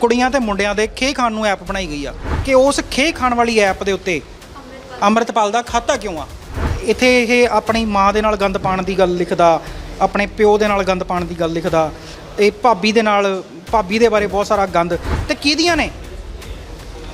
ਕੁੜੀਆਂ ਤੇ ਮੁੰਡਿਆਂ ਦੇ ਖੇ ਖਾਣ ਨੂੰ ਐਪ ਬਣਾਈ ਗਈ ਆ। ਕਿ ਉਸ ਖੇ ਖਾਣ ਵਾਲੀ ਐਪ ਦੇ ਉੱਤੇ ਅੰਮ੍ਰਿਤਪਾਲ ਦਾ ਖਾਤਾ ਕਿਉਂ ਆ? ਇੱਥੇ ਇਹ ਆਪਣੀ ਮਾਂ ਦੇ ਨਾਲ ਗੰਦ ਪਾਣ ਦੀ ਗੱਲ ਲਿਖਦਾ, ਆਪਣੇ ਪਿਓ ਦੇ ਨਾਲ ਗੰਦ ਪਾਣ ਦੀ ਗੱਲ ਲਿਖਦਾ, ਇਹ ਭਾਬੀ ਦੇ ਨਾਲ, ਭਾਬੀ ਦੇ ਬਾਰੇ ਬਹੁਤ ਸਾਰਾ ਗੰਦ। ਤੇ ਕਿਹਦੀਆਂ ਨੇ?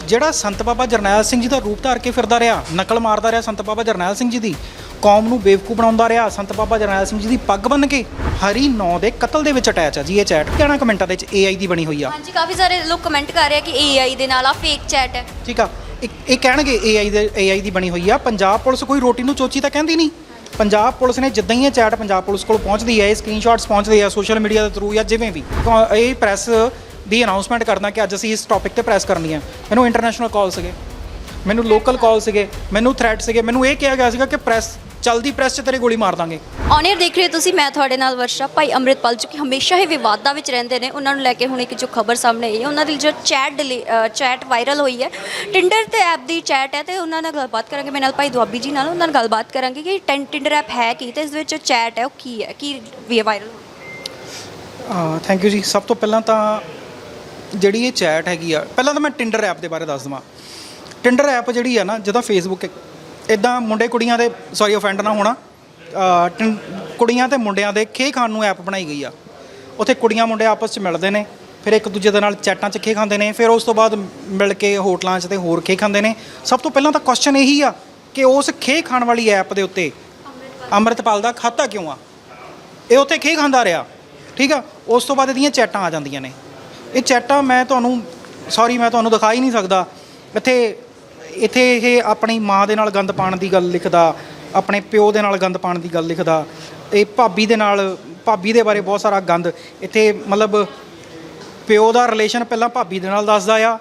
ਜਿਹੜਾ ਸੰਤ ਬਾਬਾ ਜਰਨੈਲ ਸਿੰਘ ਜੀ ਦਾ ਰੂਪ ਧਾਰ ਕੇ ਫਿਰਦਾ ਰਿਹਾ, ਨਕਲ ਮਾਰਦਾ ਰਿਹਾ ਸੰਤ ਬਾਬਾ ਜਰਨੈਲ ਸਿੰਘ ਜੀ ਦੀ ਕੌਮ ਨੂੰ ਬੇਵਕੂਫ ਬਣਾਉਂਦਾ ਰਿਹਾ। ਸੰਤ ਬਾਬਾ ਜਰਨੈਲ ਸਿੰਘ ਜੀ ਦੀ ਪੱਗ ਬੰਨ ਕੇ ਹਰੀ ਨੌ ਦੇ ਕਤਲ ਦੇ ਵਿੱਚ ਅਟੈਚ ਆ ਜੀ ਇਹ ਚੈਟ ਕਹਿਣਾ ਕਮੈਂਟਾਂ ਦੇ ਵਿੱਚ AI ਦੀ ਬਣੀ ਹੋਈ ਆ? ਹਾਂਜੀ ਕਾਫੀ ਸਾਰੇ ਲੋਕ ਕਮੈਂਟ ਕਰ ਰਹੇ ਆ ਕਿ AI ਦੇ ਨਾਲ ਆ ਫੇਕ ਚੈਟ ਹੈ ਠੀਕ ਆ। ਇਹ ਇਹ ਕਹਿਣਗੇ AI ਦੇ AI ਦੀ ਬਣੀ ਹੋਈ ਆ। ਪੰਜਾਬ ਪੁਲਿਸ ਕੋਈ ਰੋਟੀ ਨੂੰ ਚੋਚੀ ਤਾਂ ਕਹਿੰਦੀ ਨਹੀਂ। ਪੰਜਾਬ ਪੁਲਿਸ ਨੇ ਜਿੱਦਾਂ ਹੀ ਇਹ ਚੈਟ ਪੰਜਾਬ ਪੁਲਿਸ ਕੋਲ ਪਹੁੰਚਦੀ ਹੈ ਇਹ ਸਕਰੀਨਸ਼ਾਟਸ ਪਹੁੰਚਦੇ ਆ ਸੋਸ਼ਲ ਮੀਡੀਆ ਦੇ ਥਰੂ ਜਾਂ ਜਿਵੇਂ ਵੀ। ਤਾਂ ਇਹ ਪ੍ਰੈਸ ਦੀ ਅਨਾਉਂਸਮੈਂਟ ਕਰਨਾ ਕਿ ਅੱਜ ਅਸੀਂ ਇਸ ਟੌਪਿਕ ਤੇ ਪ੍ਰੈਸ ਕਰਨੀ ਹੈ ਮੈਨੂੰ ਇੰਟਰਨੈਸ਼ਨਲ ਕਾਲ ਸੀਗੇ। ਮੈਨੂੰ ਲੋਕਲ ਕਾਲ ਸੀਗੇ। ਮੈਨੂੰ ਥ੍ਰੈਟ ਸੀਗੇ। ਮੈਨੂੰ ਇਹ ਕਿਹਾ ਗਿਆ ਸੀਗਾ ਕਿ ਪ੍ਰੈਸ ਚਲਦੀ ਪ੍ਰੈਸ 'ਚ ਤੇਰੇ ਗੋਲੀ ਮਾਰ ਦਾਂਗੇ। ਔਨਰ ਦੇਖ ਰਹੇ ਹੋ ਤੁਸੀਂ ਮੈਂ ਤੁਹਾਡੇ ਨਾਲ ਵਰਸ਼ਾ ਭਾਈ ਅੰਮ੍ਰਿਤਪਾਲ ਜੋ ਕਿ ਹਮੇਸ਼ਾ ਹੀ ਵਿਵਾਦਾਂ ਵਿੱਚ ਰਹਿੰਦੇ ਨੇ। ਉਹਨਾਂ ਨੂੰ ਲੈ ਕੇ ਹੁਣ ਇੱਕ ਜੋ ਖਬਰ ਸਾਹਮਣੇ ਆਈ ਹੈ ਉਹਨਾਂ ਦੀ ਜੋ ਚੈਟ ਚੈਟ ਵਾਇਰਲ ਹੋਈ ਹੈ। ਟਿੰਡਰ ਤੇ ਐਪ ਦੀ ਚੈਟ ਹੈ ਤੇ ਉਹਨਾਂ ਨਾਲ ਗੱਲਬਾਤ ਕਰਾਂਗੇ। ਮੇਰੇ ਨਾਲ ਭਾਈ ਦੁਆਬੀ ਜੀ ਨਾਲ ਉਹਨਾਂ ਨਾਲ ਗੱਲਬਾਤ ਕਰਾਂਗੇ ਕਿ ਟਿੰਡਰ ਐਪ ਹੈ ਕੀ ਤੇ ਇਸ ਵਿੱਚ ਚੈਟ ਹੈ ਉਹ ਕੀ ਹੈ ਕੀ ਵੀ ਵਾਇਰਲ ਥੈਂਕ ਯੂ ਜੀ। ਸਭ ਤੋਂ ਪਹਿਲਾਂ ਤਾਂ ਜਿਹੜੀ ਇਹ ਚੈਟ ਹੈਗੀ ਆ ਪਹਿਲਾਂ ਤਾਂ ਮੈਂ ਟਿੰਡਰ ਐਪ ਦੇ ਬਾਰੇ ਦੱਸ ਦਵਾਂ। ਟਿੰਡਰ ਐਪ ਜਿਹੜੀ ਆ ਨਾ ਜਦੋਂ ਫੇਸਬੁੱਕ ਇਦਾਂ ਮੁੰਡੇ ਕੁੜੀਆਂ ਦੇ ਸੌਰੀ ਅਫੈਂਡ ਨਾ ਹੋਣਾ। ਅਹ, ਟਿੰ- ਕੁੜੀਆਂ ਤੇ ਮੁੰਡਿਆਂ ਦੇ ਖੇ ਖਾਣ ਨੂੰ ਐਪ ਬਣਾਈ ਗਈ ਆ। ਉੱਥੇ ਕੁੜੀਆਂ ਮੁੰਡੇ ਆਪਸ 'ਚ ਮਿਲਦੇ ਨੇ ਫਿਰ ਇੱਕ ਦੂਜੇ ਦੇ ਨਾਲ ਚੈਟਾਂ 'ਚ ਖੇ ਖਾਂਦੇ ਨੇ ਫਿਰ ਉਸ ਤੋਂ ਬਾਅਦ ਮਿਲ ਕੇ ਹੋਟਲਾਂ 'ਚ ਤੇ ਹੋਰ ਖੇ ਖਾਂਦੇ ਨੇ। ਸਭ ਤੋਂ ਪਹਿਲਾਂ ਤਾਂ ਕੁਐਸਚਨ ਇਹੀ ਆ ਕਿ ਉਸ ਖੇ ਖਾਣ ਵਾਲੀ ਐਪ ਦੇ ਉੱਤੇ ਅੰਮ੍ਰਿਤਪਾਲ ਦਾ ਖਾਤਾ ਕਿਉਂ ਆ? ਇਹ ਉੱਥੇ ਖੇ ਖਾਂਦਾ ਰਿਹਾ ਠੀਕ ਆ? ਉਸ ਤੋਂ ਬਾਅਦ ਇਹਦੀਆਂ ਚੈਟਾਂ ਆ ਜਾਂਦੀਆਂ ਨੇ। ਇਹ ਚੈਟਾਂ ਮੈਂ ਤੁਹਾਨੂੰ ਸੌਰੀ ਮੈਂ ਤੁਹਾਨੂੰ ਦਿਖਾ ਹੀ ਨਹੀਂ ਸਕਦਾ। ਇੱਥੇ ਇੱਥੇ ਇਹ ਆਪਣੀ ਮਾਂ ਦੇ ਨਾਲ ਗੰਦ ਪਾਣ ਦੀ ਗੱਲ ਲਿਖਦਾ, ਆਪਣੇ ਪਿਓ ਦੇ ਨਾਲ ਗੰਦ ਪਾਣ ਦੀ ਗੱਲ ਲਿਖਦਾ ਇਹ ਭਾਬੀ ਦੇ ਨਾਲ, ਭਾਬੀ ਦੇ ਬਾਰੇ ਬਹੁਤ ਸਾਰਾ ਗੰਦ। ਇੱਥੇ ਮਤਲਬ ਪਿਓ ਦਾ ਰਿਲੇਸ਼ਨ ਪਹਿਲਾਂ ਭਾਬੀ ਦੇ ਨਾਲ ਦੱਸਦਾ ਆ,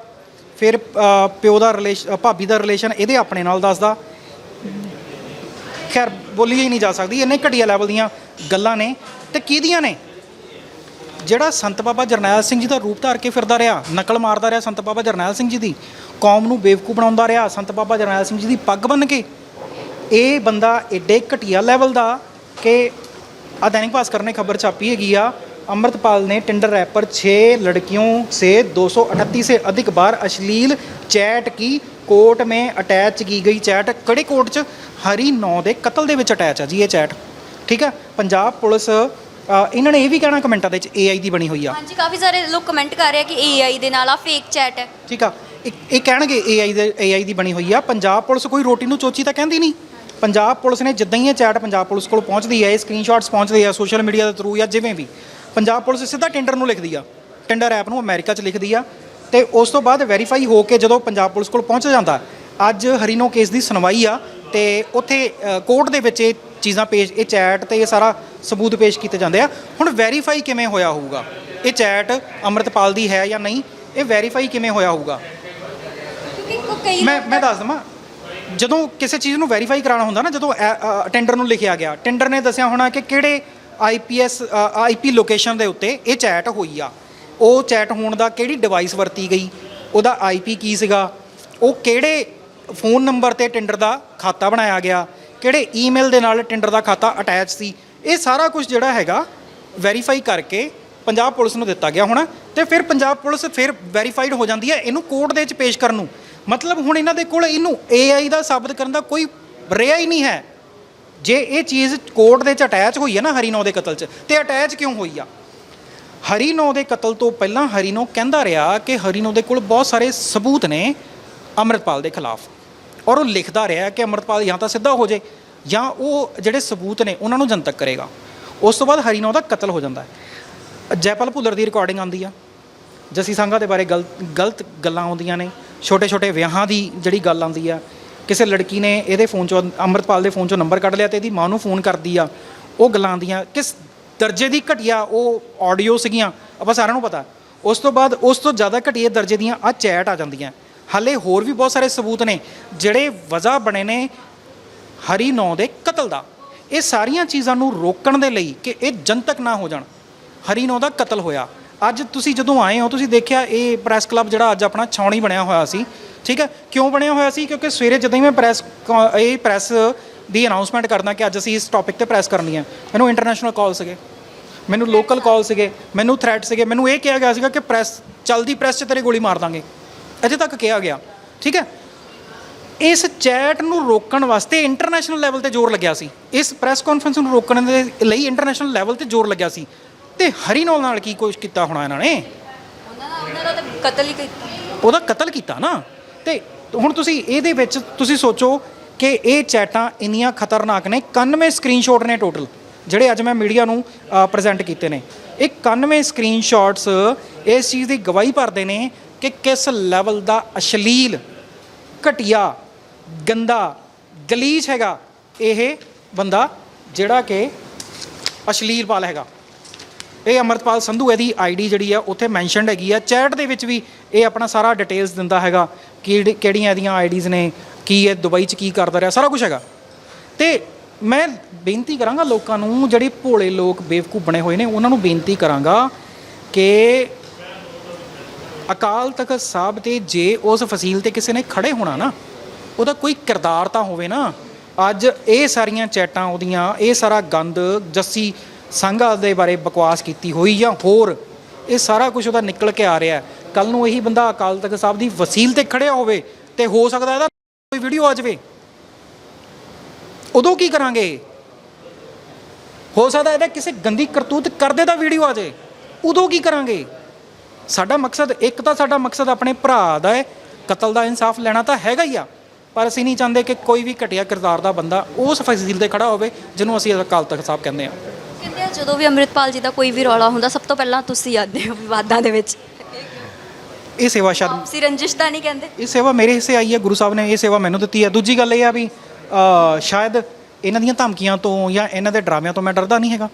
ਫਿਰ ਪਿਓ ਦਾ ਰਿਲੇਸ਼ਨ ਭਾਬੀ ਦਾ ਰਿਲੇਸ਼ਨ ਇਹਦੇ ਆਪਣੇ ਨਾਲ ਦੱਸਦਾ। ਖੈਰ ਬੋਲੀ ਹੀ ਨਹੀਂ ਜਾ ਸਕਦੀ, ਇੰਨੇ ਘਟੀਆ ਲੈਵਲ ਦੀਆਂ ਗੱਲਾਂ ਨੇ, ਤੇ ਕਿਹਦੀਆਂ ਨੇ? ਜਿਹੜਾ ਸੰਤ ਬਾਬਾ ਜਰਨੈਲ ਸਿੰਘ ਜੀ ਦਾ ਰੂਪ ਧਾਰ ਕੇ ਫਿਰਦਾ ਰਿਹਾ, ਨਕਲ ਮਾਰਦਾ ਰਿਹਾ ਸੰਤ ਬਾਬਾ ਜਰਨੈਲ ਸਿੰਘ ਜੀ ਦੀ ਕੌਮ ਨੂੰ ਬੇਵਕੂਫ ਬਣਾਉਂਦਾ ਰਿਹਾ ਸੰਤ ਬਾਬਾ ਜਰਨੈਲ ਸਿੰਘ ਜੀ ਦੀ ਪੱਗ ਬੰਨ ਕੇ ਇਹ ਬੰਦਾ ਏਡੇ ਘਟੀਆ ਲੈਵਲ ਦਾ ਕਿ ਆ दैनिक भास्कर ने खबर छापी हैगी आ अमृतपाल ने टिंडर ऐप पर छः लड़कियों से 238 से अधिक बार अश्लील चैट की कोर्ट में अटैच की गई चैट ਕਿਹੜੇ ਕੋਰਟ 'ਚ ਹਰੀ ਨੌ ਦੇ ਕਤਲ ਦੇ ਵਿੱਚ ਅਟੈਚ ਆ ਜੀ ਇਹ ਚੈਟ ਠੀਕ ਹੈ ਪੰਜਾਬ ਪੁਲਿਸ ਅ, ਇਹਨਾਂ ਨੇ ਇਹ ਵੀ ਕਹਿਣਾ ਕਮੈਂਟਾਂ ਦੇ ਵਿੱਚ AI ਦੀ ਬਣੀ ਹੋਈ ਆ ਹਾਂਜੀ ਕਾਫੀ ਸਾਰੇ ਲੋਕ ਕਮੈਂਟ ਕਰ ਰਹੇ ਆ ਕਿ AI ਦੇ ਨਾਲ ਆ ਫੇਕ ਚੈਟ ਹੈ ਠੀਕ ਆ ਇਹ ਇਹ ਕਹਿਣਗੇ AI ਦੇ AI ਦੀ ਬਣੀ ਹੋਈ ਆ। ਪੰਜਾਬ ਪੁਲਿਸ ਕੋਈ ਰੋਟੀ ਨੂੰ ਚੋਚੀ ਤਾਂ ਕਹਿੰਦੀ ਨਹੀਂ। ਪੰਜਾਬ ਪੁਲਿਸ ਨੇ ਜਿੱਦਾਂ ਹੀ ਇਹ ਚੈਟ ਪੰਜਾਬ ਪੁਲਿਸ ਕੋਲ ਪਹੁੰਚਦੀ ਹੈ ਇਹ ਸਕਰੀਨਸ਼ਾਟਸ ਪਹੁੰਚਦੇ ਆ ਸੋਸ਼ਲ ਮੀਡੀਆ ਦੇ ਥਰੂ ਜਾਂ ਜਿਵੇਂ ਵੀ, ਪੰਜਾਬ ਪੁਲਿਸ ਸਿੱਧਾ ਟੈਂਡਰ ਨੂੰ ਲਿਖਦੀ ਆ। ਟੈਂਡਰ ਐਪ ਨੂੰ ਅਮਰੀਕਾ 'ਚ ਲਿਖਦੀ ਆ ਤੇ ਉਸ ਤੋਂ ਬਾਅਦ ਵੈਰੀਫਾਈ ਹੋ ਕੇ ਜਦੋਂ ਪੰਜਾਬ ਪੁਲਿਸ ਕੋਲ ਪਹੁੰਚ ਜਾਂਦਾ, ਅੱਜ ਹਰੀਨੋ ਕੇਸ ਦੀ ਸੁਣਵਾਈ ਆ ਤੇ ਉੱਥੇ ਕੋਰਟ ਦੇ ਵਿੱਚ ਇਹ ਚੀਜ਼ਾਂ ਪੇਸ਼, ਇਹ ਚੈਟ ਤੇ ਇਹ ਸਾਰਾ ਸਬੂਤ ਪੇਸ਼ ਕੀਤੇ ਜਾਂਦੇ ਆ। ਹੁਣ ਵੈਰੀਫਾਈ ਕਿਵੇਂ ਹੋਇਆ ਹੋਊਗਾ? ਇਹ ਚੈਟ ਅੰਮ੍ਰਿਤਪਾਲ ਦੀ ਹੈ ਜਾਂ ਨਹੀਂ? ਇਹ ਵੈਰੀਫਾਈ ਕਿਵੇਂ ਹੋਇਆ ਹੋਊਗਾ? ਕਈ ਮੈਂ ਮੈਂ ਦੱਸ ਦਵਾਂ। ਜਦੋਂ ਕਿਸੇ ਚੀਜ਼ ਨੂੰ ਵੈਰੀਫਾਈ ਕਰਾਉਣਾ ਹੁੰਦਾ ਨਾ ਜਦੋਂ ਟੈਂਡਰ ਨੂੰ ਲਿਖਿਆ ਗਿਆ ਟੈਂਡਰ ਨੇ ਦੱਸਿਆ ਹੋਣਾ ਕਿ ਕਿਹੜੇ ਆਈਪੀਐਸ ਆਈਪੀ ਲੋਕੇਸ਼ਨ ਦੇ ਉੱਤੇ ਇਹ ਚੈਟ ਹੋਈ ਆ। ਉਹ ਚੈਟ ਹੋਣ ਦਾ ਕਿਹੜੀ ਡਿਵਾਈਸ ਵਰਤੀ ਗਈ ਉਹਦਾ ਆਈਪੀ ਕੀ ਸੀਗਾ ਉਹ ਕਿਹੜੇ ਫੋਨ ਨੰਬਰ ਤੇ ਟੈਂਡਰ ਦਾ ਖਾਤਾ ਬਣਾਇਆ ਗਿਆ ਕਿਹੜੇ ਈਮੇਲ ਦੇ ਨਾਲ ਟੈਂਡਰ ਦਾ ਖਾਤਾ ਅਟੈਚ ਸੀ ਇਹ ਸਾਰਾ ਕੁਝ ਜਿਹੜਾ ਹੈਗਾ ਵੈਰੀਫਾਈ ਕਰਕੇ ਪੰਜਾਬ ਪੁਲਿਸ ਨੂੰ ਦਿੱਤਾ ਗਿਆ ਹੋਣਾ ਤੇ ਫਿਰ ਪੰਜਾਬ ਪੁਲਿਸ ਫਿਰ ਵੈਰੀਫਾਈਡ ਹੋ ਜਾਂਦੀ ਹੈ ਇਹਨੂੰ ਕੋਰਟ ਦੇ ਵਿੱਚ ਪੇਸ਼ ਕਰਨ ਨੂੰ। ਮਤਲਬ ਹੁਣ ਇਹਨਾਂ ਦੇ ਕੋਲ ਇਹਨੂੰ AI ਦਾ ਸਾਬਤ ਕਰਨ ਦਾ ਕੋਈ ਰਿਹਾ ਹੀ ਨਹੀਂ ਹੈ। ਜੇ ਇਹ ਚੀਜ਼ ਕੋਰਟ ਦੇ ਚ ਅਟੈਚ ਹੋਈ ਹੈ ਨਾ ਹਰੀਨੋ ਦੇ ਕਤਲ ਚ, ਤੇ ਅਟੈਚ ਕਿਉਂ ਹੋਈ ਆ? ਹਰੀਨੋ ਦੇ ਕਤਲ ਤੋਂ ਪਹਿਲਾਂ ਹਰੀਨੋ ਕਹਿੰਦਾ ਰਿਹਾ ਕਿ ਹਰੀਨੋ ਦੇ ਕੋਲ ਬਹੁਤ ਸਾਰੇ ਸਬੂਤ ਨੇ ਅੰਮ੍ਰਿਤਪਾਲ ਦੇ ਖਿਲਾਫ। ਔਰ ਉਹ ਲਿਖਦਾ ਰਿਹਾ ਕਿ ਅੰਮ੍ਰਿਤਪਾਲ ਜਾਂ ਤਾਂ ਸਿੱਧਾ ਹੋ ਜੇ, ਜਾਂ ਉਹ ਜਿਹੜੇ ਸਬੂਤ ਨੇ ਉਹਨਾਂ ਨੂੰ ਜਨਤਕ ਕਰੇਗਾ। ਉਸ ਤੋਂ ਬਾਅਦ ਹਰੀਨੋ ਦਾ ਕਤਲ ਹੋ ਜਾਂਦਾ ਹੈ। ਜੈਪਾਲ ਭੁੱਲਰ ਦੀ ਰਿਕਾਰਡਿੰਗ ਆਉਂਦੀ ਆ। ਜੱਸੀ ਸੰਘਾ ਦੇ ਬਾਰੇ ਗਲਤ ਗਲਤ ਗੱਲਾਂ ਆਉਂਦੀਆਂ ਨੇ। ਛੋਟੇ ਛੋਟੇ ਵਿਆਹਾਂ ਦੀ ਜਿਹੜੀ ਗੱਲ ਆਉਂਦੀ ਆ, ਕਿਸੇ ਲੜਕੀ ਨੇ ਇਹਦੇ ਫੋਨ ਚੋਂ, ਅੰਮ੍ਰਿਤਪਾਲ ਦੇ ਫੋਨ ਚੋਂ ਨੰਬਰ ਕੱਢ ਲਿਆ ਤੇ ਇਹਦੀ ਮਾਂ ਨੂੰ ਫੋਨ ਕਰਦੀ ਆ, ਉਹ ਗੱਲਾਂ ਆਉਂਦੀਆਂ, ਕਿਸ ਦਰਜੇ ਦੀ ਘਟੀਆ ਉਹ ਆਡੀਓ ਸੀਗੀਆਂ, ਆਪਾਂ ਸਾਰਿਆਂ ਨੂੰ ਪਤਾ, ਉਸ ਤੋਂ ਬਾਅਦ ਉਸ ਤੋਂ ਜ਼ਿਆਦਾ ਘਟੀਏ ਦਰਜੇ ਦੀਆਂ ਆ ਚੈਟ ਆ ਜਾਂਦੀਆਂ। ਹਾਲੇ ਹੋਰ ਵੀ ਬਹੁਤ ਸਾਰੇ ਸਬੂਤ ਨੇ, ਜਿਹੜੇ ਵਜ੍ਹਾ ਬਣੇ ਨੇ ਹਰੀ ਨੌ ਦੇ ਕਤਲ ਦਾ। ਇਹ ਸਾਰੀਆਂ ਚੀਜ਼ਾਂ ਨੂੰ ਰੋਕਣ ਦੇ ਲਈ ਕਿ ਇਹ ਜਨਤਕ ਨਾ ਹੋ ਜਾਣ। ਹਰੀ ਨੌ ਦਾ ਕਤਲ ਹੋਇਆ। ਅੱਜ ਤੁਸੀਂ ਜਦੋਂ ਆਏ ਹੋ, ਤੁਸੀਂ ਦੇਖਿਆ ਇਹ ਪ੍ਰੈਸ ਕਲੱਬ ਜਿਹੜਾ ਅੱਜ ਆਪਣਾ ਛਾਉਣੀ ਬਣਿਆ ਹੋਇਆ ਸੀ। ਠੀਕ ਹੈ? ਕਿਉਂ ਬਣਿਆ ਹੋਇਆ ਸੀ? ਕਿਉਂਕਿ ਸਵੇਰੇ ਜਦੋਂ ਹੀ ਮੈਂ ਪ੍ਰੈਸ ਇਹ ਪ੍ਰੈਸ ਦੀ ਅਨਾਉਂਸਮੈਂਟ ਕਰਦਾ ਕਿ ਅੱਜ ਅਸੀਂ ਇਸ ਟੌਪਿਕ ਤੇ ਪ੍ਰੈਸ ਕਰਨੀ ਹੈ ਮੈਨੂੰ ਇੰਟਰਨੈਸ਼ਨਲ ਕਾਲ ਸੀਗੇ। ਮੈਨੂੰ ਲੋਕਲ ਕਾਲ ਸੀਗੇ। ਮੈਨੂੰ ਥ੍ਰੈਟ ਸੀਗੇ। ਮੈਨੂੰ ਇਹ ਕਿਹਾ ਗਿਆ ਸੀਗਾ ਕਿ ਪ੍ਰੈਸ ਚਲਦੀ ਪ੍ਰੈਸ 'ਚ ਤੇਰੇ ਗੋਲੀ ਮਾਰ ਦਾਂਗੇ। ਅਜੇ ਤੱਕ ਕਿਹਾ ਗਿਆ। ਠੀਕ ਹੈ? ਇਸ ਚੈਟ ਨੂੰ ਰੋਕਣ ਵਾਸਤੇ ਇੰਟਰਨੈਸ਼ਨਲ ਲੈਵਲ ਤੇ ਜ਼ੋਰ ਲੱਗਿਆ ਸੀ। ਇਸ ਪ੍ਰੈਸ ਕਾਨਫਰੰਸ ਨੂੰ ਰੋਕਣ ਦੇ ਲਈ ਇੰਟਰਨੈਸ਼ਨਲ ਲੈਵਲ ਤੇ ਜ਼ੋਰ ਲੱਗਿਆ ਸੀ। ਤੇ ਹਰੀਨੌਲ ਨਾਲ ਕੀ ਕੁਛ ਕੀਤਾ ਹੋਣਾ ਇਹਨਾਂ ਨੇ? ਉਹਨਾਂ ਦਾ ਉਹਨਾਂ ਦਾ ਤਾਂ ਕਤਲ ਹੀ ਕੀਤਾ। ਉਹਦਾ ਕਤਲ ਕੀਤਾ ਨਾ? ਤੇ ਹੁਣ ਤੁਸੀਂ ਇਹਦੇ ਵਿੱਚ ਤੁਸੀਂ ਸੋਚੋ ਕਿ ਇਹ ਚੈਟਾਂ ਇੰਨੀਆਂ ਖਤਰਨਾਕ ਨੇ 91 ਸਕਰੀਨਸ਼ਾਟ ਨੇ ਟੋਟਲ ਜਿਹੜੇ ਅੱਜ ਮੈਂ ਮੀਡੀਆ ਨੂੰ ਪ੍ਰੈਜ਼ੈਂਟ ਕੀਤੇ ਨੇ। ਇਹ 91 ਸਕਰੀਨਸ਼ਾਟਸ ਇਸ ਚੀਜ਼ ਦੀ ਗਵਾਹੀ ਭਰਦੇ ਨੇ ਕਿ ਕਿਸ ਲੈਵਲ ਦਾ ਅਸ਼ਲੀਲ ਘਟੀਆ ਗੰਦਾ ਗਲੀਚ ਹੈਗਾ ਇਹ ਬੰਦਾ ਜਿਹੜਾ ਕਿ ਅਸ਼ਲੀਲ ਪਾਲ ਹੈਗਾ। ਇਹ ਅਮਰਤਪਾਲ ਸੰਧੂ ਇਹਦੀ ਆਈਡੀ ਜਿਹੜੀ ਆ, ਉੱਥੇ ਮੈਂਸ਼ਨਡ ਹੈਗੀ ਆ। ਚੈਟ ਦੇ ਵਿੱਚ ਵੀ ਇਹ ਆਪਣਾ ਸਾਰਾ ਡਿਟੇਲਸ ਦਿੰਦਾ ਹੈਗਾ ਕਿਹੜੀ- ਕਿਹੜੀਆਂ ਇਹਦੀਆਂ ਆਈਡੀਜ਼ ਨੇ, ਕੀ ਇਹ ਦੁਬਈ 'ਚ ਕੀ ਕਰਦਾ ਰਿਹਾ, ਸਾਰਾ ਕੁਝ ਹੈਗਾ। ਤੇ ਮੈਂ ਬੇਨਤੀ ਕਰਾਂਗਾ ਲੋਕਾਂ ਨੂੰ, ਜਿਹੜੇ ਭੋਲੇ ਲੋਕ ਬੇਵਕੂਫ ਬਣੇ ਹੋਏ ਨੇ, ਉਹਨਾਂ ਨੂੰ ਬੇਨਤੀ ਕਰਾਂਗਾ ਕਿ ਅਕਾਲ ਤਖਤ ਸਾਹਿਬ ਤੇ ਜੇ ਉਸ ਫਸੀਲ ਤੇ ਕਿਸੇ ਨੇ ਖੜੇ ਹੋਣਾ ਨਾ, ਉਹਦਾ ਕੋਈ ਕਿਰਦਾਰ ਤਾਂ ਹੋਵੇ ਨਾ। ਅੱਜ ਇਹ ਸਾਰੀਆਂ ਚੈਟਾਂ ਉਹਦੀਆਂ, ਇਹ ਸਾਰਾ ਗੰਦ, ਜੱਸੀ ਸੰਘਾ ਦੇ ਬਾਰੇ ਬਕਵਾਸ ਕੀਤੀ ਹੋਈ ਜਾਂ ਹੋਰ, ਇਹ ਸਾਰਾ ਕੁਝ ਉਹਦਾ ਨਿਕਲ ਕੇ ਆ ਰਿਹਾ ਕੱਲ ਨੂੰ ਇਹੀ ਬੰਦਾ ਅਕਾਲ ਤਖਤ ਸਾਹਿਬ ਦੀ ਵਸੀਲ ਤੇ ਖੜਿਆ ਹੋਵੇ ਤੇ ਹੋ ਸਕਦਾ ਇਹਦਾ ਕੋਈ ਵੀਡੀਓ ਆ ਜਾਵੇ। ਉਦੋਂ ਕੀ ਕਰਾਂਗੇ? ਹੋ ਸਕਦਾ ਇਹਦਾ ਕਿਸੇ ਗੰਦੀ ਕਰਤੂਤ ਕਰਦੇ ਦਾ ਵੀਡੀਓ ਆ ਜਾਏ। ਉਦੋਂ ਕੀ ਕਰਾਂਗੇ? ਸਾਡਾ ਮਕਸਦ, ਇੱਕ ਤਾਂ ਸਾਡਾ ਮਕਸਦ ਆਪਣੇ ਭਰਾ ਦਾ ਹੈ, ਕਤਲ ਦਾ ਇਨਸਾਫ ਲੈਣਾ ਤਾਂ ਹੈਗਾ ਹੀ ਆ, ਪਰ ਅਸੀਂ ਨਹੀਂ ਚਾਹੁੰਦੇ ਕਿ ਕੋਈ ਵੀ ਘਟੀਆ ਕਿਰਦਾਰ ਦਾ ਬੰਦਾ ਉਸ ਫਸੀਲ ਤੇ ਖੜਾ ਹੋਵੇ, ਜਿਹਨੂੰ ਅਸੀਂ ਅਕਾਲ ਤਖਤ ਸਾਹਿਬ ਕਹਿੰਦੇ ਆ ਕਹਿੰਦੇ ਆ ਜਦੋਂ ਵੀ ਅੰਮ੍ਰਿਤਪਾਲ ਜੀ ਦਾ ਕੋਈ ਵੀ ਰੌਲਾ ਹੁੰਦਾ ਸਭ ਤੋਂ ਪਹਿਲਾਂ ਤੁਸੀਂ ਆਉਂਦੇ ਹੋ ਵਿਵਾਦਾਂ ਦੇ ਵਿੱਚ। ਇਹ ਸੇਵਾ ਸ਼ਾਇਦ ਆਪਸੀ ਰੰਜਿਸ਼ ਤਾਂ ਨਹੀਂ ਕਹਿੰਦੇ? ਇਹ ਸੇਵਾ ਮੇਰੇ ਹਿੱਸੇ ਆਈ ਹੈ ਗੁਰੂ ਸਾਹਿਬ ਨੇ ਇਹ ਸੇਵਾ ਮੈਨੂੰ ਦਿੱਤੀ ਹੈ। ਦੂਜੀ ਗੱਲ ਇਹ ਆ ਵੀ ਅ, ਸ਼ਾਇਦ ਇਹਨਾਂ ਦੀਆਂ ਧਮਕੀਆਂ ਤੋਂ ਜਾਂ ਇਹਨਾਂ ਦੇ ਡਰਾਮਿਆਂ ਤੋਂ ਮੈਂ ਡਰਦਾ ਨਹੀਂ ਹੈਗਾ।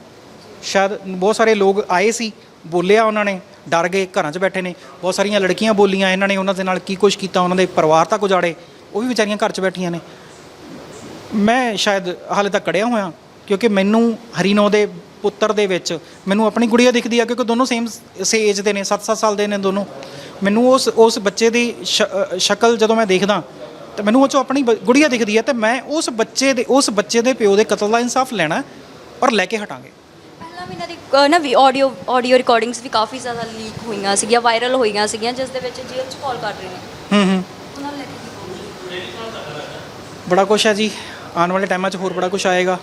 ਸ਼ਾਇਦ ਬਹੁਤ ਸਾਰੇ ਲੋਕ ਆਏ ਸੀ ਬੋਲਿਆ ਉਹਨਾਂ ਨੇ ਡਰ ਗਏ ਘਰਾਂ 'ਚ ਬੈਠੇ ਨੇ। ਬਹੁਤ ਸਾਰੀਆਂ ਲੜਕੀਆਂ ਬੋਲੀਆਂ ਇਹਨਾਂ ਨੇ ਉਹਨਾਂ ਦੇ ਨਾਲ ਕੀ ਕੁਝ ਕੀਤਾ ਉਹਨਾਂ ਦੇ ਪਰਿਵਾਰ ਤੱਕ ਉਜਾੜੇ ਉਹ ਵੀ ਵਿਚਾਰੀਆਂ ਘਰ 'ਚ ਬੈਠੀਆਂ ਨੇ। ਮੈਂ ਸ਼ਾਇਦ ਹਾਲੇ ਤੱਕ ਕੜਿਆ ਹੋਇਆ। ਕਿਉਂਕਿ ਮੈਨੂੰ ਹਰੀਨੋ ਦੇ ਪੁੱਤਰ ਦੇ ਵਿੱਚ ਮੈਨੂੰ ਆਪਣੀ ਗੁੜੀਆ ਦਿਖਦੀ ਆ ਕਿਉਂਕਿ ਦੋਨੋਂ ਸੇਮ ਸੇ ਏਜ ਦੇ ਨੇ 7-7 ਸਾਲ ਦੇ ਨੇ ਦੋਨੋਂ। ਮੈਨੂੰ ਉਸ ਉਸ ਬੱਚੇ ਦੀ ਸ਼ਕਲ ਜਦੋਂ ਮੈਂ ਦੇਖਦਾ ਤੇ ਮੈਨੂੰ ਉਹ ਚੋਂ ਆਪਣੀ ਗੁੜੀਆ ਦਿਖਦੀ ਹੈ ਤੇ ਮੈਂ ਉਸ ਬੱਚੇ ਦੇ ਉਸ ਬੱਚੇ ਦੇ ਪਿਓ ਦੇ ਕਤਲ ਦਾ ਇਨਸਾਫ ਲੈਣਾ ਔਰ ਲੈ ਕੇ ਹਟਾਂਗੇ। ਪਹਿਲਾਂ ਵੀ ਇਹਨਾਂ ਦੀ ਅ, ਨਾ ਵੀ ਆਡੀਓ ਆਡੀਓ ਰਿਕਾਰਡਿੰਗਸ ਵੀ ਕਾਫੀ ਜ਼ਿਆਦਾ ਲੀਕ ਹੋਈਆਂ ਸੀਗੀਆਂ ਵਾਇਰਲ ਹੋਈਆਂ ਸੀਗੀਆਂ ਜਿਸ ਦੇ ਵਿੱਚ ਜੇਲ੍ਹ 'ਚ ਕਾਲ ਕਰ ਰਹੇ ਨੇ। ਹੂੰ ਹੂੰ। ਉਹਨਾਂ ਨੂੰ ਲੈ ਕੇ ਕੀ ਕਹੋਗੇ? ਬੜਾ ਕੁਛ ਹੈ ਜੀ ਆਉਣ ਵਾਲੇ ਟਾਈਮਾਂ 'ਚ ਹੋਰ ਬੜਾ ਕੁਛ ਆਏਗਾ।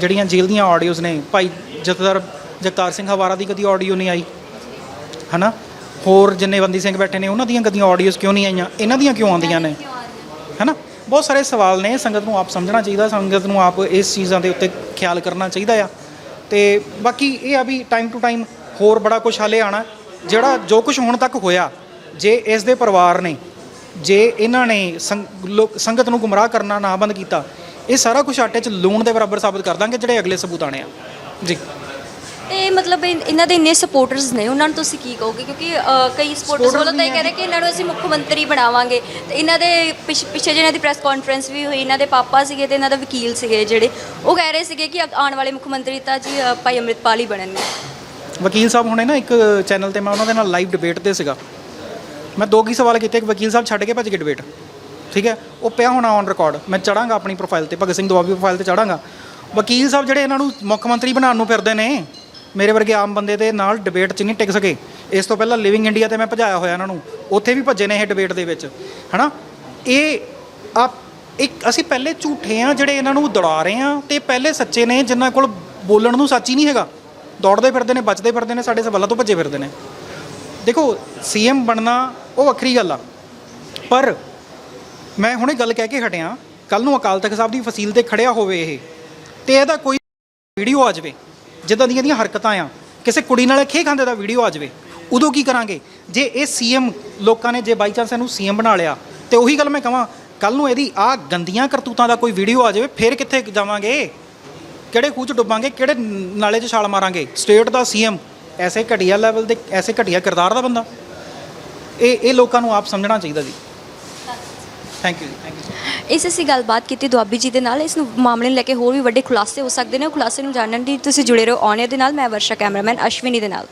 ਜਿਹੜੀਆਂ ਜੇਲ੍ਹ ਦੀਆਂ ਆਡੀਓਜ਼ ਨੇ, ਭਾਈ ਜਥੇਦਾਰ ਜਗਤਾਰ ਸਿੰਘ ਹਵਾਰਾ ਦੀ ਕਦੀ ਆਡੀਓ ਨਹੀਂ ਆਈ, ਹਨਾ? ਹੋਰ ਜਿੰਨੇ ਬੰਦੀ ਸਿੰਘ ਬੈਠੇ ਨੇ, ਉਹਨਾਂ ਦੀਆਂ ਕਦੀਆਂ ਆਡੀਓਜ਼ ਕਿਉਂ ਨਹੀਂ ਆਈਆਂ? ਇਹਨਾਂ ਦੀਆਂ ਕਿਉਂ ਆਉਂਦੀਆਂ ਨੇ? ਕਿਉਂ ਆ ਬਹੁਤ ਸਾਰੇ ਸਵਾਲ ਨੇ, ਸੰਗਤ ਨੂੰ ਆਪ ਸਮਝਣਾ ਚਾਹੀਦਾ, ਸੰਗਤ ਨੂੰ ਆਪ ਇਸ ਚੀਜ਼ਾਂ ਦੇ ਉੱਤੇ ਖਿਆਲ ਕਰਨਾ ਚਾਹੀਦਾ ਆ। ਤੇ ਬਾਕੀ ਇਹ ਆ ਵੀ ਟਾਈਮ ਟੂ ਟਾਈਮ ਹੋਰ ਬੜਾ ਕੁਝ ਹਾਲੇ ਆਣਾ ਜਿਹੜਾ ਜੋ ਕੁਝ ਹੁਣ ਤੱਕ ਹੋਇਆ, ਜੇ ਇਸ ਦੇ ਪਰਿਵਾਰ ਨੇ, ਜੇ ਇਹਨਾਂ ਨੇ ਸੰਗ- ਲੋਕ- ਸੰਗਤ ਨੂੰ ਗੁੰਮਰਾਹ ਕਰਨਾ ਨਾ ਬੰਦ ਕੀਤਾ ਇਹ ਸਾਰਾ ਕੁਝ ਆਟੇ 'ਚ ਲੂਣ ਦੇ ਬਰਾਬਰ ਸਾਬਤ ਕਰ ਦਾਂਗੇ ਜਿਹੜੇ ਅਗਲੇ ਸਬੂਤ ਆਣੇ ਆ। ਜੀ। ਤੇ ਮਤਲਬ ਇਨ- ਇਹਨਾਂ ਦੇ ਇੰਨੇ ਸਪੋਰਟਰਸ ਨੇ ਉਹਨਾਂ ਨੂੰ ਤੁਸੀਂ ਕੀ ਕਹੋਗੇ? ਕਿਉਂਕਿ ਅ, ਕਈ ਸਪੋਰਟਰਸ Supporters ਵੱਲੋਂ ਤਾਂ ਇਹ ਨਹੀਂ ਕਹਿ ਰਹੇ ਕਿ ਇਹਨਾਂ ਨੂੰ ਅਸੀਂ ਮੁੱਖ ਮੰਤਰੀ ਬਣਾਵਾਂਗੇ। ਤੇ ਇਹਨਾਂ ਦੇ ਪਿਛ- ਪਿੱਛੇ ਜਿਹੇ ਇਹਨਾਂ ਦੀ ਪ੍ਰੈਸ ਕਾਨਫਰੰਸ ਵੀ ਹੋਈ ਇਹਨਾਂ ਦੇ ਪਾਪਾ ਸੀਗੇ ਤੇ ਇਹਨਾਂ ਦਾ ਵਕੀਲ ਸੀਗੇ ਜਿਹੜੇ। ਉਹ ਕਹਿ ਰਹੇ ਸੀਗੇ ਕਿ ਆਉਣ ਵਾਲੇ ਮੁੱਖ ਮੰਤਰੀ ਤਾਂ ਜੀ ਅ, ਭਾਈ ਅੰਮ੍ਰਿਤਪਾਲ ਹੀ ਬਣਨਗੇ। ਵਕੀਲ ਸਾਹਿਬ ਹੁਣੇ ਨਾ ਇੱਕ ਚੈਨਲ ਤੇ ਮੈਂ ਉਹਨਾਂ ਦੇ ਨਾਲ ਲਾਈਵ ਡਿਬੇਟ ਤੇ ਸੀਗਾ। ਮੈਂ ਦੋ ਕੀ ਸਵਾਲ ਕੀਤੇ ਇੱਕ ਵਕੀਲ ਸਾਹਿਬ ਛੱਡ ਕੇ ਭੱਜ ਗਏ ਡਿਬੇਟ ਠੀਕ ਹੈ? ਉਹ ਪਿਆ ਹੋਣਾ ਔਨ ਰਿਕਾਰਡ ਮੈਂ ਚੜਾਂਗਾ ਆਪਣੀ ਪ੍ਰੋਫਾਈਲ ਤੇ, ਭਗਤ ਸਿੰਘ ਦੁਆਬੀ ਪ੍ਰੋਫਾਈਲ ਤੇ ਚੜਾਂਗਾ ਵਕੀਲ ਸਾਹਿਬ ਜਿਹੜੇ ਇਹਨਾਂ ਨੂੰ ਮੁੱਖ ਮੰਤਰੀ ਬਣਾਉਣ ਨੂੰ ਫਿਰਦੇ ਨੇ, ਮੇਰੇ ਵਰਗੇ ਆਮ ਬੰਦੇ ਦੇ ਨਾਲ ਡਿਬੇਟ 'ਚ ਨਹੀਂ ਟਿਕ ਸਕੇ। ਇਸ ਤੋਂ ਪਹਿਲਾਂ ਲਿਵਿੰਗ ਇੰਡੀਆ ਤੇ ਮੈਂ ਭਜਾਇਆ ਹੋਇਆ ਇਹਨਾਂ ਨੂੰ। ਉੱਥੇ ਵੀ ਭੱਜੇ ਨੇ ਇਹ ਡਿਬੇਟ ਦੇ ਵਿੱਚ। ਹਨਾ? ਇਹ ਆ ਇੱਕ ਅਸੀਂ ਪਹਿਲੇ ਝੂਠੇ ਆ ਜਿਹੜੇ ਇਹਨਾਂ ਨੂੰ ਦੌੜਾ ਰਹੇ ਆ ਤੇ ਪਹਿਲੇ ਸੱਚੇ ਨੇ ਜਿਨ੍ਹਾਂ ਕੋਲ ਬੋਲਣ ਨੂੰ ਸੱਚ ਹੀ ਨਹੀਂ ਹੈਗਾ। ਦੌੜਦੇ ਫਿਰਦੇ ਨੇ ਬਚਦੇ ਫਿਰਦੇ ਨੇ, ਸਾਡੇ ਸਵਾਲਾਂ ਤੋਂ ਭੱਜੇ ਫਿਰਦੇ ਨੇ। ਦੇਖੋ ਸੀਐਮ ਬਣਨਾ ਉਹ ਵੱਖਰੀ ਗੱਲ ਆ। ਪਰ ਮੈਂ ਹੁਣੇ ਗੱਲ ਕਹਿ ਕੇ ਹਟਿਆ। ਕੱਲ ਨੂੰ ਅਕਾਲ ਤਖਤ ਸਾਹਿਬ ਦੀ ਫਸੀਲ ਤੇ ਖੜਿਆ ਹੋਵੇ ਇਹ। ਤੇ ਇਹਦਾ ਕੋਈ ਵੀਡੀਓ ਆ ਜਾਵੇ। ਜਿੱਦਾਂ ਦੀਆਂ ਦੀਆਂ ਹਰਕਤਾਂ ਆ। ਕਿਸੇ ਕੁੜੀ ਨਾਲ ਖੇ ਖਾਂਦੇ ਦਾ ਵੀਡੀਓ ਆ ਜਾਵੇ। ਉਦੋਂ ਕੀ ਕਰਾਂਗੇ? ਜੇ ਇਹ ਸੀਐਮ ਲੋਕਾਂ ਨੇ ਜੇ ਬਾਈ ਚਾਂਸ ਇਹਨੂੰ ਸੀਐਮ ਬਣਾ ਲਿਆ, ਤੇ ਉਹੀ ਗੱਲ ਮੈਂ ਕਹਾਂ ਕੱਲ ਨੂੰ ਇਹਦੀ ਆ ਗੰਦੀਆਂ ਕਰਤੂਤਾਂ ਦਾ ਕੋਈ ਵੀਡੀਓ ਆ ਜਾਵੇ, ਫਿਰ ਕਿੱਥੇ ਜਾਵਾਂਗੇ? ਕਿਹੜੇ ਖੂਹ 'ਚ ਡੁੱਬਾਂਗੇ? ਕਿਹੜੇ ਨਾਲੇ 'ਚ ਛਾਲ ਮਾਰਾਂਗੇ? ਸਟੇਟ ਦਾ ਸੀਐਮ ਐਸੇ ਘਟੀਆ ਲੈਵਲ ਦੇ, ਐਸੇ ਘਟੀਆ ਕਿਰਦਾਰ ਦਾ ਬੰਦਾ। ਇਹ ਇਹ ਲੋਕਾਂ ਨੂੰ ਆਪ ਸਮਝਣਾ ਚਾਹੀਦਾ ਜੀ। ਥੈਂਕ ਯੂ ਥੈਂਕ ਯੂ ਇਸ ਅਸੀਂ ਗੱਲਬਾਤ ਕੀਤੀ ਦੁਆਬੀ ਜੀ ਦੇ ਨਾਲ, ਇਸ ਨੂੰ ਮਾਮਲੇ ਨੂੰ ਲੈ ਕੇ ਹੋਰ ਵੀ ਵੱਡੇ ਖੁਲਾਸੇ ਹੋ ਸਕਦੇ ਨੇ। ਉਹ ਖੁਲਾਸੇ ਨੂੰ ਜਾਣਨ ਲਈ ਤੁਸੀਂ ਜੁੜੇ ਰਹੋ ਆਉਣੇ ਦੇ ਨਾਲ। ਮੈਂ ਵਰਸ਼ਾ ਕੈਮਰਾਮੈਨ ਅਸ਼ਵਿਨੀ ਦੇ ਨਾਲ।